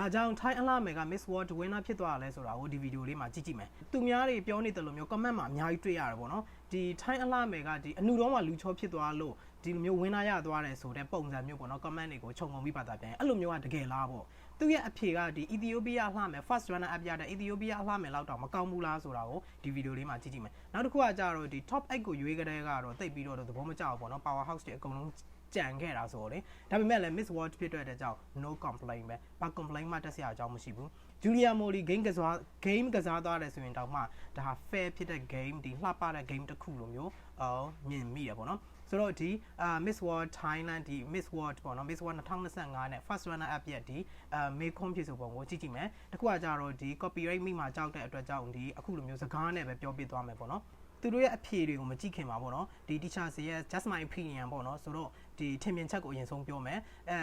ဘာကြောင့် Thai အလားမယ်က Miss World winner ဖြစ်သွားတာလဲဆိုတာကိုဒီဗီဒီယိုလေးမှာကြည့်ကြည့်မယ်သူများတွေပြောနေတယ်လို့မျိုး comment မှာအများကြီးတွေ့ရတယ်ပေါ့နော်ဒီ Thai အလားမယ်ကဒီအနုတော်မှာလူချောဖြစ်သွားလို့ဒီလိုမျိုး winner ရသွားတယ်ဆိုတဲ့ပုံစံမျိုးပေါ့နော် comment တွေကိုခြုံငုံပြီးပါတာပြန်အဲ့လိုမျိုးကတကယ်လားပေါ့သူရဲ့အဖြေကဒီ Ethiopia အလှမယ် first runner up ရတဲ့ Ethiopia အလှမယ်လောက်တော့မကောင်းဘူးလားဆိုတာကိုဒီဗီဒီယိုလေးမှာကြည့်ကြည့်မယ်နောက်တစ်ခုကကြတော့ဒီ top 8ကိုရွေးကြတဲ့ကတော့တိတ်ပြီးတော့သဘောမကျဘူးပေါ့နော် power house တွေအကုန်လုံး ကြံခဲ့တာဆိုတော့လေဒါပေမဲ့လည်း Miss World ဖြစ်တဲ့အတွက်ကြောင့် no complaint ပဲဘာ complaint မှတက်စရာအကြောင်းမရှိဘူး Julia Moli game ကစား game ကစားသွားတယ်ဆိုရင်တောင်မှဒါဟာ fair ဖြစ်တဲ့ game ဒီလှပတဲ့ game တစ်ခုလိုမျိုးအော်မြင်မိတယ်ပေါ့နော်ဆိုတော့ဒီအာ Miss World Thailand ဒီ Miss World ပေါ့နော် Miss World 2025နဲ့ first runner up ရဲ့ဒီအာမေခွန်ဖြစ်ဆိုပုံကိုကြည့်ကြည့်မယ်တခုကကြတော့ဒီ copyright မိမှာကြောက်တဲ့အတွက်ကြောင့်ဒီအခုလိုမျိုးစကားနဲ့ပဲပြောပြသွားမယ်ပေါ့နော် သူတို့ရဲ့အဖြေတွေကိုမကြည့်ခင်ပါပေါ့နော်ဒီ teacher စီရဲ့ just my opinion ပေါ့နော်ဆိုတော့ဒီထင်မြင်ချက်ကိုအရင်ဆုံးပြောမယ်အဲ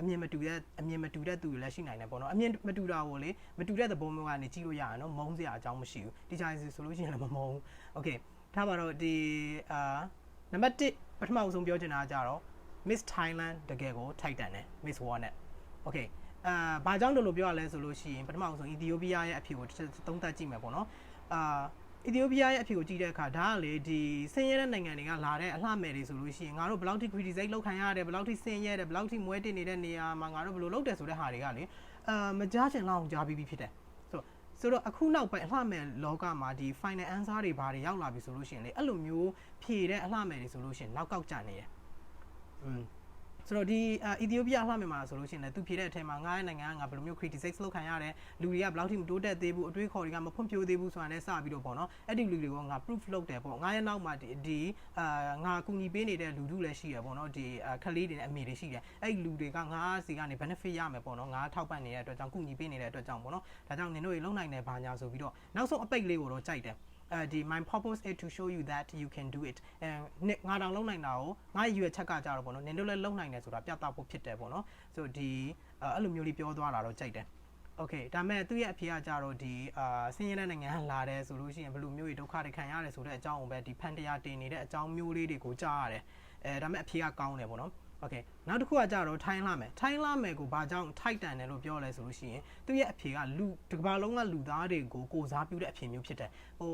အမြင်မတူတဲ့အမြင်မတူတဲ့သူတွေလည်းရှိနိုင်တယ်ပေါ့နော်အမြင်မတူတာကိုလေမတူတဲ့သဘောမျိုးကနေကြည့်လို့ရရနော်မုန်းစရာအကြောင်းမရှိဘူး teacher စီဆိုလို့ရှိရင်လည်းမမုန်းဘူး okay ထားပါတော့ဒီအာနံပါတ်1ပထမအဆုံးပြောချင်တာကကြတော့ Miss Thailand တကယ်ကိုထိုက်တန်တယ် Miss World နဲ့ okay အာဘာကြောင့်လို့ပြောရလဲဆိုလို့ရှိရင်ပထမဆုံး Ethiopia ရဲ့အဖြစ်ကိုတစ်ချက်သုံးသပ်ကြည့်မယ်ပေါ့နော်အာ အီသီယိုးပီးယားရဲ့အဖြစ်ကိုကြည့်တဲ့အခါဒါကလေဒီဆင်းရဲတဲ့နိုင်ငံတွေကလာတဲ့အလှမယ်တွေဆိုလို့ရှိရင်ငါတို့ဘယ်လောက်ထိ criticize လုပ်ခံရတယ်ဘယ်လောက်ထိဆင်းရဲတယ်ဘယ်လောက်ထိမွဲတင်နေတဲ့နေရာမှာငါတို့ဘယ်လိုလုပ်တယ်ဆိုတဲ့ဟာတွေကလေအာမကြားချင်လောက်ကြားပြီးပြီဖြစ်တယ်ဆိုတော့ဆိုတော့အခုနောက်ပိုင်းအလှမယ်လောကမှာဒီ final answer တွေဘာတွေရောက်လာပြီဆိုလို့ရှိရင်လေအဲ့လိုမျိုးဖြေတဲ့အလှမယ်တွေဆိုလို့ရှိရင်နောက်ကောက်ကြနေတယ်อืม ဆိုတော့ဒီအီသီယိုးပီးယားအလှမြန်မာဆိုလို့ရှိရင်လည်းသူဖြေတဲ့အထက်မှာငါးရဲ့နိုင်ငံကငါဘယ်လိုမျိုး criticize လုပ်ခံရတယ်လူတွေကဘယ်လောက်ထိမတိုးတက်သေးဘူးအတွေးခေါ်တွေကမဖွံ့ဖြိုးသေးဘူးဆိုတာနဲ့စပြီးတော့ပေါ့နော်အဲ့ဒီလူတွေကငါ proof လုပ်တယ်ပေါ့ငါရဲ့နောက်မှာဒီဒီအာငါကူညီပေးနေတဲ့လူထုလည်းရှိရပေါ့နော်ဒီခလေးတွေနဲ့အမေတွေရှိတယ်အဲ့ဒီလူတွေကငါစီကနေ benefit ရမယ်ပေါ့နော်ငါထောက်ပံ့နေတဲ့အတွက်ကြောင့်ကူညီပေးနေတဲ့အတွက်ကြောင့်ပေါ့နော်ဒါကြောင့်နင်တို့ရေလုံနိုင်တယ်ဘာညာဆိုပြီးတော့နောက်ဆုံးအပိတ်လေးကိုတော့ကြိုက်တယ်အဲ ဒီ my purpose is to show you that you can do it အဲငါတောင်လုံနိုင်တာကိုငါရွယ်ချက်ကကြတော့ပေါ့နော်နင်တို့လည်းလုံနိုင်တယ်ဆိုတာပြသဖို့ဖြစ်တယ်ပေါ့နော်ဆိုဒီအဲ့လိုမျိုးလေးပြောသွားတာတော့ကြိုက်တယ်โอเคဒါမဲ့သူ့ရဲ့အဖေကကြတော့ဒီအာဆင်းရဲတဲ့နိုင်ငံလာတယ်ဆိုလို့ရှိရင်ဘယ်လိုမျိုးတွေဒုက္ခတွေခံရတယ်ဆိုတဲ့အကြောင်းကိုပဲဒီဖန်တရားတင်နေတဲ့အကြောင်းမျိုးလေးတွေကိုကြားရတယ်အဲဒါမဲ့အဖေကကောင်းတယ်ပေါ့နော်โอเคနောက်တစ်ခုကကြတော့ထိုင်းလာမယ်ထိုင်းလာမယ်ကိုဘာကြောင့်ထိုက်တန်တယ်လို့ပြောလဲဆိုလို့ရှိရင်သူ့ရဲ့အဖေကလူတစ်ကမ္ဘာလုံးကလူသားတွေကိုကိုစားပြုတဲ့အဖေမျိုးဖြစ်တယ်ဟို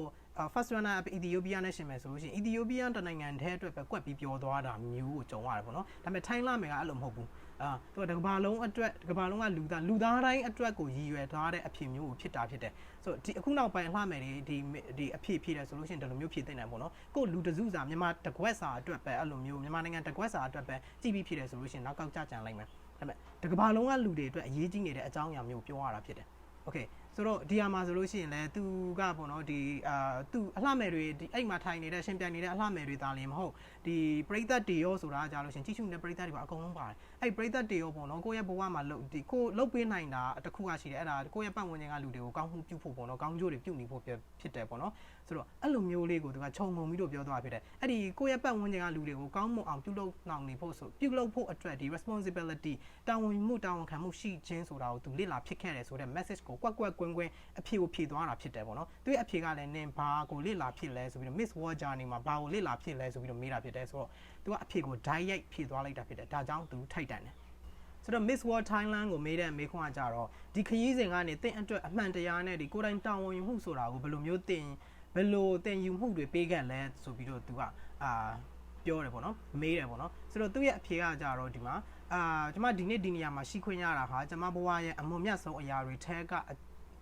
first runner up Ethiopia နဲ့ရှင်မယ်ဆိုလို့ရှိရင် Ethiopia တနိုင်ငံတည်းအတွက်ပဲကွက်ပြီးပြောသွားတာမျိုးကိုကြုံရတယ်ပေါ့နော်ဒါပေမဲ့ထိုင်းလာမယ်ကအဲ့လိုမဟုတ်ဘူးအာသူကတကဘာလုံးအတွက်တကဘာလုံးကလူသားလူသားတိုင်းအတွက်ကိုရည်ရွယ်ထားတဲ့အဖြစ်မျိုးကိုဖြစ်တာဖြစ်တယ်ဆိုတော့ဒီအခုနောက်ပိုင်းအလှမယ်တွေဒီဒီအဖြစ်ဖြစ်တယ်ဆိုလို့ရှိရင်ဒီလိုမျိုးဖြစ်တဲ့နိုင်ပေါ့နော်ကိုလူတစုစာမြန်မာတကွက်စာအတွက်ပဲအဲ့လိုမျိုးမြန်မာနိုင်ငံတကွက်စာအတွက်ပဲကြည့်ပြီးဖြစ်တယ်ဆိုလို့ရှိရင်နောက်ကောက်ကြကြံလိုက်မယ်ဒါပေမဲ့တကဘာလုံးကလူတွေအတွက်အရေးကြီးနေတဲ့အကြောင်းအရာမျိုးပြောရတာဖြစ်တယ်โอเค ဆိုတော့ဒီဟာမှာဆိုလို့ရှိရင်လည်းသူကပေါ့နော်ဒီအာသူအလှမယ်တွေဒီအဲ့မှာထိုင်နေတဲ့ရှင်ပြိုင်နေတဲ့အလှမယ်တွေဒါလည်းမဟုတ်ဒီပရိသတ်တေရောဆိုတာကြာလို့ရှင်ကြည့်ရှုနေတဲ့ပရိသတ်တွေပါအကုန်လုံးပါတယ်အဲ့ပရိသတ်တေရောပေါ့နော်ကိုယ့်ရဲ့ဘဝမှာလုတ်ဒီကိုလုတ်ပေးနိုင်တာတစ်ခုကရှိတယ်အဲ့ဒါကိုယ့်ရဲ့ပတ်ဝန်းကျင်ကလူတွေကိုကောင်းမှုပြုဖို့ပေါ့နော်ကောင်းကျိုးတွေပြုနေဖို့ဖြစ်တယ်ပေါ့နော်ဆိုတော့အဲ့လိုမျိုးလေးကိုသူကခြုံငုံပြီးတော့ပြောသွားဖြစ်တယ်အဲ့ဒီကိုယ့်ရဲ့ပတ်ဝန်းကျင်ကလူတွေကိုကောင်းမွန်အောင်ပြုလုပ်နိုင်နေဖို့ဆိုပြုလုပ်ဖို့အတွက်ဒီ responsibility တာဝန်ယူမှုတာဝန်ခံမှုရှိခြင်းဆိုတာကိုသူလေ့လာဖြစ်ခဲ့တယ်ဆိုတဲ့ message ကိုကွက်ကွက်ကွင်းကွင်းအဖြေကိုဖြေသွားတာဖြစ်တယ်ပေါ့နော်သူရဲ့အဖြေကလည်းနင်ဘာကိုလေ့လာဖြစ်လဲဆိုပြီးတော့ Miss World Journey မှာဘာကိုလေ့လာဖြစ်လဲဆိုပြီးတော့မေးတာဖြစ်တယ်ဆိုတော့သူကအဖြေကို direct ဖြေသွားလိုက်တာဖြစ်တယ်ဒါကြောင့်သူထိုက်တန်တယ်ဆိုတော့ Miss World Thailand ကိုမေးတဲ့မေးခွန်းကကြတော့ဒီခရီးစဉ်ကနေတင့်အတွက်အမှန်တရားနဲ့ဒီကိုယ်တိုင်တာဝန်ယူမှုဆိုတာကိုဘယ်လိုမျိုးတင်ဘယ်လိုတင်ယူမှုတွေပေးခဲ့လဲဆိုပြီးတော့သူကအာပြောတယ်ပေါ့နော်မေးတယ်ပေါ့နော်ဆိုတော့သူ့ရဲ့အဖြေကကြတော့ဒီမှာအာကျွန်မဒီနေ့ဒီနေရာမှာရှိခွင့်ရတာဟာကျွန်မဘဝရဲ့အမွန်မြတ်ဆုံးအရာတွေထဲက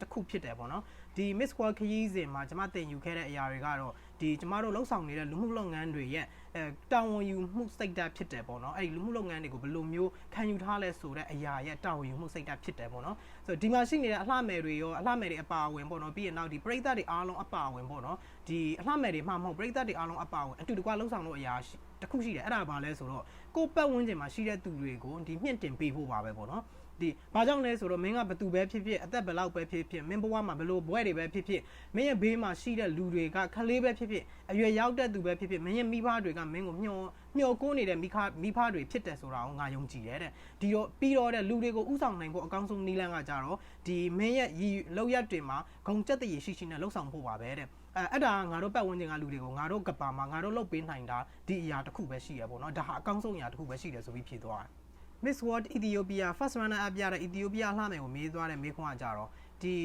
တစ်ခုဖြစ်တယ်ပေါ့နော်ဒီ Miss World ခရီးစဉ်မှာကျွန်မတင်ယူခဲ့တဲ့အရာတွေကတော့ ဒီကျမတို့လှုပ်ဆောင်နေတဲ့လူမှုလုပ်ငန်းတွေရဲ့အဲတာဝန်ယူမှုစိတ်ဓာတ်ဖြစ်တယ်ပေါ့နော်အဲ့ဒီလူမှုလုပ်ငန်းတွေကိုဘယ်လိုမျိုးခံယူထားလဲဆိုတဲ့အရာရဲ့တာဝန်ယူမှုစိတ်ဓာတ်ဖြစ်တယ်ပေါ့နော်ဆိုတော့ဒီမှာရှိနေတဲ့အလှမယ်တွေရောအလှမယ်တွေအပါအဝင်ပေါ့နော်ပြီးရင်နောက်ဒီပရိသတ်တွေအားလုံးအပါအဝင်ပေါ့နော်ဒီအလှမယ်တွေမှမဟုတ်ပရိသတ်တွေအားလုံးအပါအဝင်အတူတကွလှုပ်ဆောင်လို့အရာတစ်ခုရှိတယ်အဲ့ဒါဘာလဲဆိုတော့ကိုပတ်ဝန်းကျင်မှာရှိတဲ့သူတွေကိုဒီမြင့်တင်ပေးဖို့ပါပဲပေါ့နော် ဒီဘာကြောင့်လဲဆိုတော့မင်းကဘသူပဲဖြစ်ဖြစ်အသက်ဘယ်လောက်ပဲဖြစ်ဖြစ်မင်းဘဝမှာဘယ်လိုဘွဲတွေပဲဖြစ်ဖြစ်မင်းရဲ့ဘေးမှာရှိတဲ့လူတွေကခလေးပဲဖြစ်ဖြစ်အရွယ်ရောက်တဲ့သူပဲဖြစ်ဖြစ်မင်းရဲ့မိဘတွေကမင်းကိုမျှော်မျှော်ကိုးနေတဲ့မိခမိဖတွေဖြစ်တယ်ဆိုတာကိုငါယုံကြည်တယ်တဲ့ဒီတော့ပြီးတော့တဲ့လူတွေကိုဥဆောင်နိုင်ဖို့အကောင်းဆုံးနည်းလမ်းကကြတော့ဒီမင်းရဲ့ရည်လောက်ရက်တွေမှာဂုံတက်တည်ရှိရှိနဲ့လှုပ်ဆောင်ဖို့ပါပဲတဲ့အဲအဲ့ဒါငါတို့ပတ်ဝန်းကျင်ကလူတွေကိုငါတို့ကပါမှာငါတို့လှုပ်ပေးနိုင်တာဒီအရာတစ်ခုပဲရှိရပေါ့နော်ဒါဟာအကောင်းဆုံးအရာတစ်ခုပဲရှိတယ်ဆိုပြီးဖြေသွားတယ် Miss World Ethiopia first runner up ရတဲ့ Ethiopia လှမယ်ကိုမေးသွားတဲ့မေးခွန်းကကြတော့ဒီ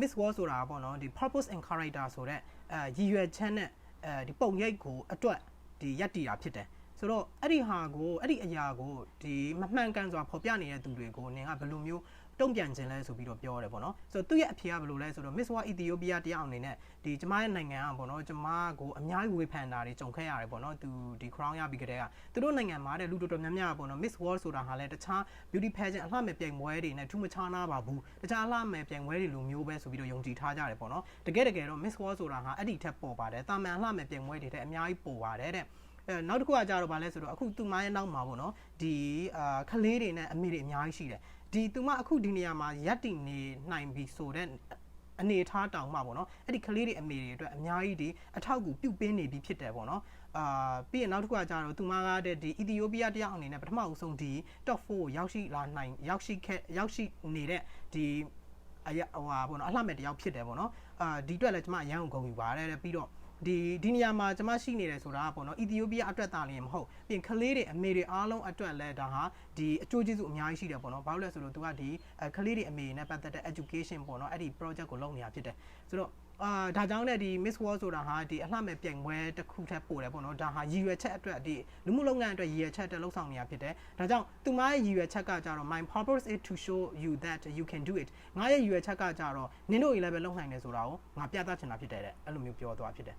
Miss World ဆိုတာပေါ့နော်ဒီ purpose and character ဆိုတဲ့အဲရည်ရွယ်ချက်နဲ့အဲဒီပုံရိပ်ကိုအတွက်ဒီရက်တီတာဖြစ်တယ်ဆိုတော့အဲ့ဒီဟာကိုအဲ့ဒီအရာကိုဒီမမှန်ကန်စွာဖော်ပြနေတဲ့သူတွေကိုနင်ကဘယ်လိုမျိုး တုံ့ပြန်ခြင်းလဲဆိုပြီးတော့ပြောရတယ်ပေါ့နော်ဆိုတော့သူ့ရဲ့အဖြေကဘယ်လိုလဲဆိုတော့ Miss World Ethiopia တယောက်အနေနဲ့ဒီကျမရဲ့နိုင်ငံကပေါ့နော်ကျမကိုအများကြီးဝေဖန်တာတွေကြုံခဲ့ရတယ်ပေါ့နော်သူဒီ crown ရပြီးကြတဲ့ကသူတို့နိုင်ငံမှာတဲ့လူတော်တော်များများပေါ့နော် Miss World ဆိုတာဟာလဲတခြား beauty pageant အလှမဲ့ပြိုင်ပွဲတွေနဲ့ထူးမခြားနာပါဘူးတခြားအလှမဲ့ပြိုင်ပွဲတွေလိုမျိုးပဲဆိုပြီးတော့ယုံကြည်ထားကြတယ်ပေါ့နော်တကယ်တကယ်တော့ Miss World ဆိုတာဟာအဲ့ဒီထက်ပေါ်ပါတယ်တာမန်အလှမဲ့ပြိုင်ပွဲတွေထက်အများကြီးပေါ်ပါတယ်တဲ့အဲနောက်တစ်ခုကကြတော့ဗာလဲဆိုတော့အခုသူမရဲ့နောက်မှာပေါ့နော်ဒီအာခလေးတွေနဲ့အမေတွေအများကြီးရှိတယ် ဒီသူမအခုဒီနေရာမှာရက်တည်နေနိုင်ပြီဆိုတဲ့အနေထားတောင်မှပေါ့နော်အဲ့ဒီကလေးတွေအမေတွေအတွက်အများကြီးဒီအထောက်အကူပြုပေးနေပြီဖြစ်တယ်ပေါ့နော်အာပြီးရင်နောက်တစ်ခုကကြတော့သူမကတဲ့ဒီအီသီယိုးပီးယားတယောက်အနေနဲ့ပထမအဦးဆုံးဒီ top 4ကိုရောက်ရှိလာနိုင်ရောက်ရှိခဲ့ရောက်ရှိနေတဲ့ဒီအရာဟိုဟာပေါ့နော်အလှမဲ့တယောက်ဖြစ်တယ်ပေါ့နော်အာဒီအတွက်လည်းကျွန်မအရန်ကိုဂုဏ်ယူပါတယ်တဲ့ပြီးတော့ ဒီဒီနေရာမှာကျွန်မရှိနေတယ်ဆိုတာကပေါ့နော်အီသီယိုးပီးယားအတွက်တာလည်းမဟုတ်ပြီးရင်ကလေးတွေအမေတွေအားလုံးအတွက်လည်းဒါဟာဒီအကျိုးကျေးဇူးအများကြီးရှိတယ်ပေါ့နော်ဘာလို့လဲဆိုတော့သူကဒီအဲကလေးတွေအမေနဲ့ပတ်သက်တဲ့ education ပေါ့နော်အဲ့ဒီ project ကိုလုပ်နေတာဖြစ်တယ်ဆိုတော့အာဒါကြောင့်လည်းဒီ Miss World ဆိုတာဟာဒီအလှမဲ့ပြိုင်ပွဲတစ်ခုထက်ပိုတယ်ပေါ့နော်ဒါဟာရည်ရွယ်ချက်အတွက်ဒီလူမှုလုပ်ငန်းအတွက်ရည်ရွယ်ချက်အတွက်လှုပ်ဆောင်နေတာဖြစ်တယ်ဒါကြောင့်သူမရဲ့ရည်ရွယ်ချက်ကကြတော့ my purpose is to show you that you can do it ငါရဲ့ရည်ရွယ်ချက်ကကြတော့နင်တို့ရေလည်းပဲလုပ်နိုင်တယ်ဆိုတာကိုငါပြသချင်တာဖြစ်တယ်တဲ့အဲ့လိုမျိုးပြောသွားဖြစ်တယ်